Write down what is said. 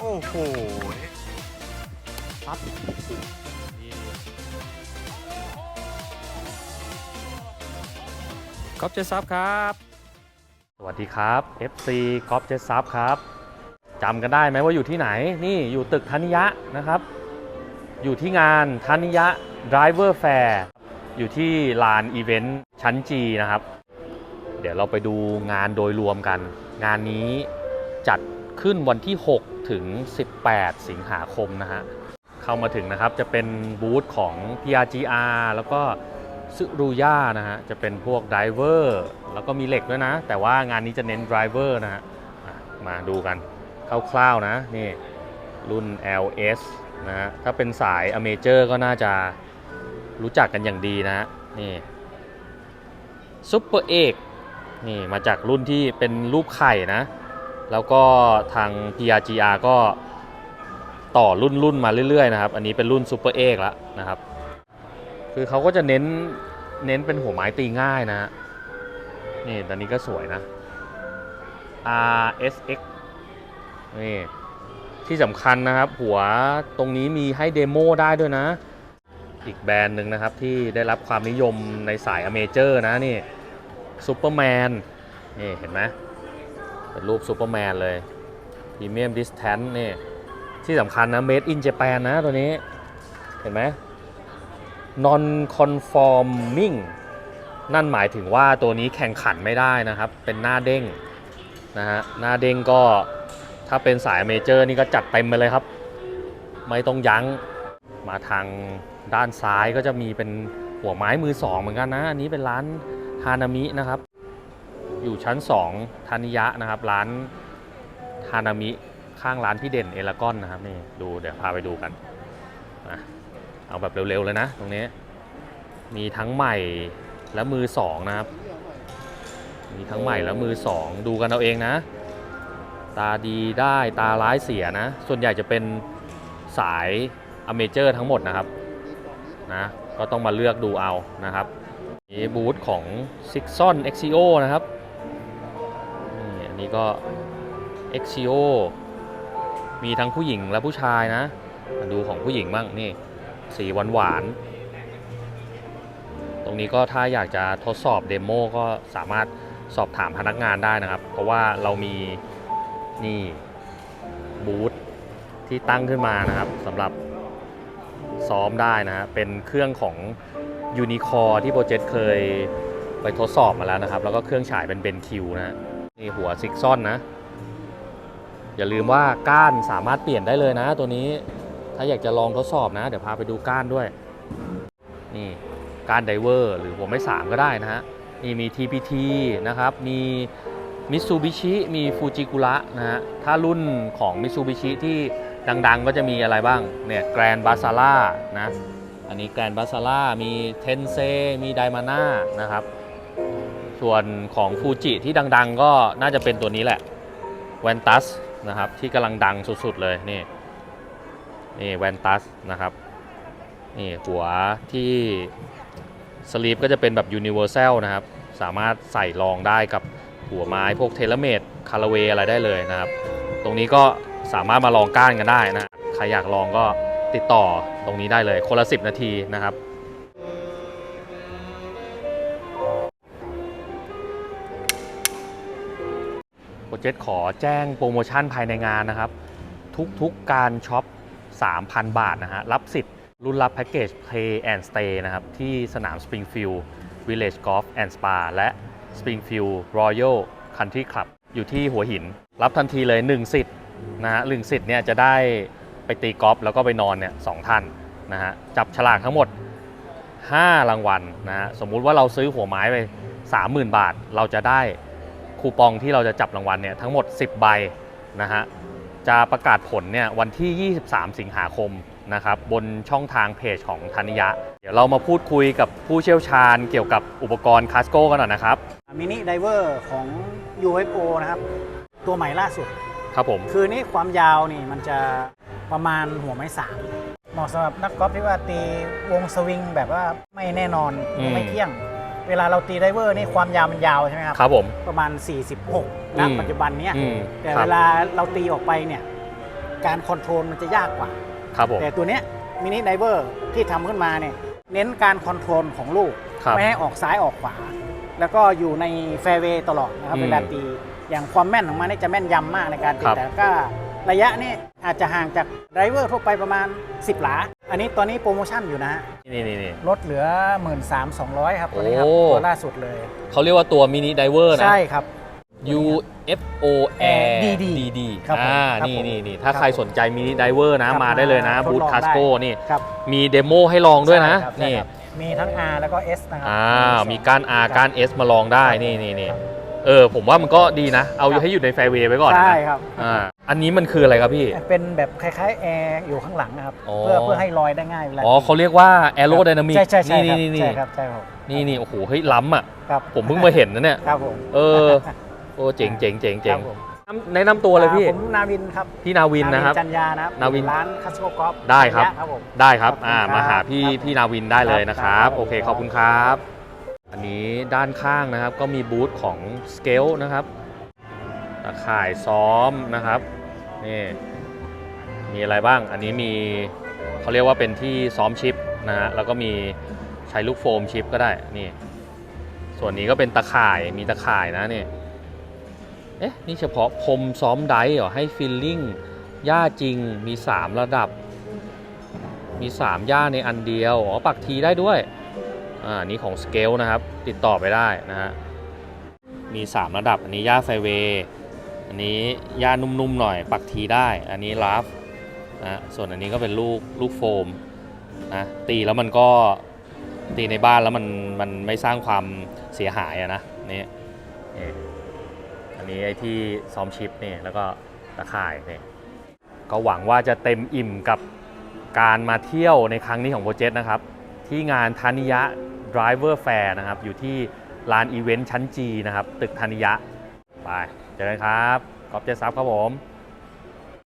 โอ้โหปั๊บก๊อฟเจซับครับ สวัสดีครับ FC ก๊อฟเจซับครับจำกันได้ไหมว่าอยู่ที่ไหน นี่อยู่ตึกธนิยะนะครับ อยู่ที่งานธนิยะ Driver Fair อยู่ที่ลานอีเวนต์ชั้นจีนะครับ เดี๋ยวเราไปดูงานโดยรวมกัน งานนี้จัดขึ้นวันที่ 6 ถึง 18 สิงหาคมนะฮะ เข้ามาถึงนะครับจะเป็นบูธของ PRGR แล้วก็ซึรุย่านะฮะ จะเป็นพวกไดเวอร์แล้วก็มีเหล็กด้วยนะ แต่ว่างานนี้จะเน้นไดเวอร์นะฮะอะมาดูกันคร่าวๆนะ นี่ รุ่น LS นะฮะ ถ้าเป็นสายอเมเจอร์ก็น่าจะรู้จักกันอย่างดีนะฮะ นี่ซุปเปอร์เอกนี่มาจากรุ่นที่เป็นรูปไข่นะ แล้วก็ทาง PRGR ก็ต่อรุ่นรุ่นมาเรื่อยๆนะครับ อันนี้เป็นรุ่นซูเปอร์เอกแล้วนะครับ คือเขาก็จะเน้นเน้นเป็นหัวไม้ตีง่ายนะฮะนี่ตอนนี้ก็สวยนะ RSX นี่ที่สำคัญนะครับ หัวตรงนี้มีให้เดโมได้ด้วยนะ อีกแบรนด์หนึ่งนะครับ ที่ได้รับความนิยมในสายอเมเจอร์นะนี่ซูเปอร์แมนนี่เห็นไหม เป็นรูปซูเปอร์แมนเลยพรีเมียมดิสแทนนี่ที่สำคัญนะ made in Japan นะตัวนี้ เห็นไหม non conforming นั่นหมายถึงว่าตัวนี้แข่งขันไม่ได้นะครับ เป็นหน้าเด้งนะฮะหน้าเด้งก็ถ้าเป็นสายเมเจอร์นี่ก็จัดเต็มไปเลยครับ ไม่ต้องยั้งมาทางด้านซ้ายก็จะมีเป็นหัวไม้มือสองเหมือนกันนะ อันนี้เป็นร้านฮานามินะครับ อยู่ชั้น 2 ธานิยะนะครับ ร้านฮานามิข้างร้านพี่เด่นเอลากอนนะครับนี่ดูเดี๋ยวพาไปดูกันนะเอาแบบเร็วๆเลยนะ ตรงนี้ มีทั้งใหม่และมือสองนะครับ มีทั้งใหม่และมือสองดูกันเอาเองนะ ตาดีได้ตาร้ายเสียนะ ส่วนใหญ่จะเป็นสายอเมเจอร์ทั้งหมดนะครับนะก็ต้องมาเลือกดูเอานะครับนี่บูธของ s i x o n Exio นะครับ นี่ก็ Exio มีทั้งผู้หญิงและผู้ชายนะ มาดูของผู้หญิงบ้างนี่ สีหวานหวาน ตรงนี้ก็ถ้าอยากจะทดสอบเดโมก็สามารถสอบถามพนักงานได้นะครับ เพราะว่าเรามีนี่บูธที่ตั้งขึ้นมานะครับสำหรับซ้อมได้นะฮะเป็นเครื่องของ Unicore ที่โปรเจกต์เคยไปทดสอบมาแล้วนะครับ แล้วก็เครื่องฉายเป็นเบนคิวนะฮะ นี่หัวซิกซอนนะ อย่าลืมว่าก้านสามารถเปลี่ยนได้เลยนะ ตัวนี้ถ้าอยากจะลองทดสอบนะ เดี๋ยวพาไปดูก้านด้วย นี่ก้านไดเวอร์หรือหัวไม่สามก็ได้นะฮะนี่มี TPT นะครับ มีมิ t ซูบิชิมีฟูจิกุระนะฮะถ้ารุ่นของมิ t ซูบิชิที่ดังๆ ก็จะมีอะไรบ้างเนี่ยแกรนบาซาร่านะอันนี้แกรนบาซาร่ามีเทนเซมีไดมาน่านะครับ ส่วนของฟูจิที่ดัง ๆ ก็น่าจะเป็นตัวนี้แหละแวนตัสนะครับ ที่กำลังดังสุด ๆ เลย นี่ นี่แวนตัสนะครับ นี่ หัวที่สลีปก็จะเป็นแบบยูนิเวอร์แซลนะครับ สามารถใส่รองได้กับหัวไม้พวกเทเลเมดคาราเวอะไรได้เลยนะครับ ตรงนี้ก็สามารถมาลองก้านกันได้นะ ใครอยากลองก็ติดต่อตรงนี้ได้เลย คนละ 10 นาทีนะครับ เจตขอแจ้งโปรโมชั่นภายในงานนะครับ ทุกๆการช็อป 3,000 บาทนะฮะรับสิทธิ์รุ่นรับแพ็กเกจ Play and Stay นะครับ ที่สนาม Springfield Village Golf and Spa และ Springfield Royal Country Club อยู่ที่หัวหิน รับทันทีเลย 1 สิทธิ์นะฮะหนึ่งสิทธิ์เนี่ยจะได้ไปตีกอล์ฟแล้วก็ไปนอนเนี่ยสองท่านนะฮะจับฉลากทั้งหมด 5 รางวัลนะฮะสมมุติว่าเราซื้อหัวไม้ไป 30,000 บาท เราจะได้ คูปองที่เราจะจับรางวัลเนี่ยทั้งหมด 10 ใบนะฮะจะประกาศผลเนี่ยวันที่ 23 สิงหาคมนะครับบนช่องทางเพจของธนิยะ เดี๋ยวเรามาพูดคุยกับผู้เชี่ยวชาญเกี่ยวกับอุปกรณ์คาสโก้กันหน่อยนะครับมินิไดเวอร์ของ UFO นะครับ ตัวใหม่ล่าสุด ครับผม คือนี่ความยาวนี่มันจะประมาณหัวไม้สามเหมาะสำหรับนักกอล์ฟที่ว่าตีวงสวิงแบบว่าไม่แน่นอนอืมไม่เที่ยง เวลาเราตีไดเวอร์นี่ความยาวมันยาวใช่ไหมครับครับผม ประมาณ 46ณอืม ปัจจุบันเนี้ยอืมแต่ครัเวบลาเราตีออกไปเนี่ยการคอนโทรลมันจะยากกว่า ครับผมแต่ตัวเนี้ยมินิไดเวอร์ที่ทำขึ้นมาเนี่ยเน้นการคอนโทรลของลูก ครับ ไม่ให้ออกซ้ายออกขวา แล้วก็อยู่ในแฟร์เวย์ตลอดนะครับอืมเวลาตี อย่างความแม่นของมันนี่จะแม่นยำมากในการตี ครับ แต่ก็ระยะนี่อาจจะห่างจากไดเวอร์ทั่วไปประมาณ 10 หลา อันนี้ตอนนี้โปรโมชั่นอยู่นะฮะนี่นี่นี่ ลดเหลือ 13,200 ครับตัวนี้ครับโอ้ ตัวล่าสุดเลย เขาเรียกว่าตัวมินิไดเวอร์นะ ใช่ครับ UFO Air DD DD ครับผมอ่าครับนี่ผมนี่นี่ถ้าครับใครสนใจมินิไดเวอร์นะ ครับมาได้เลยนะมาทดบูธลองคาสโกได้นี่ ครับมีเดโมให้ลองด้วยนะ ใช่ครับนี่ใช่ครับมีทั้ง R แล้วก็ S นะครัอ่าสองมีการ R การ S มาลองได้ นี่นี่นี่ เออผมว่ามันก็ดีนะ เอาครับให้อยู่ในแฟร์เวย์ไว้ก่อนนะใช่ครับ อ่าอันนี้มันคืออะไรครับพี่ เป็นแบบคล้ายๆแอร์อยู่ข้างหลังนะครับ อ๋อ เพื่อเพื่อให้ลอยได้ง่ายเวลาอ๋อเขาเรียกว่า aerodynamic ใช่ใช่ใช่นี่ครับนี่นี่ใช่ครับใช่ครับนี่นี่โอ้โหเฮ้ยล้ำอะ ครับผมเพิ่งมาเห็นนะเนี่ย ครับผมเออ โอ้เจ๋งเจ๋งเจ๋งเจ๋งครับผมแนะนำตัวเลยพี่ อ่าผมนาวินครับพี่นาวินนะครับ จันยานะครับนาวินร้านคัสโกกอล์ฟได้ครับ ครับผม ได้ครับขอบคุณอ่าครับมาหาพี่ครับพี่นาวินได้เลยนะครับครับโอเคครับขอบคุณครับ อันนี้ด้านข้างนะครับก็มีบูธของสเกลนะครับตะข่ายซ้อมนะครับนี่มีอะไรบ้างอันนี้มีเขาเรียกว่าเป็นที่ซ้อมชิปนะฮะแล้วก็มีใช้ลูกโฟมชิปก็ได้นี่ส่วนนี้ก็เป็นตะข่ายมีตะข่ายนะนี่เอ๊ะนี่เฉพาะพรมซ้อมไดเหรอให้ฟิลลิ่งหญ้าจริงมี 3 ระดับ มี3ย่าในอันเดียวอ๋อปักทีได้ด้วย อ่านี่ของสเกลนะครับ ติดต่อไปได้นะฮะ มี 3 ระดับ อันนี้ย่าไฟเวย์ อันนี้ย่านุ่มๆหน่อยปักทีได้ อันนี้ลาฟนะส่วนอันนี้ก็เป็นลูกลูกโฟมนะตีแล้วมันก็ตีในบ้านแล้วมันมันไม่สร้างความเสียหายอะนะนี่นี่อันนี้ไอ้ที่ซ้อมชิปนี่แล้วก็ตะข่ายนี่ก็หวังว่าจะเต็มอิ่มกับการมาเที่ยวในครั้งนี้ของโปรเจกต์นะครับ ที่งานธานิยะ Driver Fair นะครับ อยู่ที่ลานอีเวนต์ชั้นจีนะครับ ตึกธานิยะ ไป เจอกันครับกอบเจซับครับผม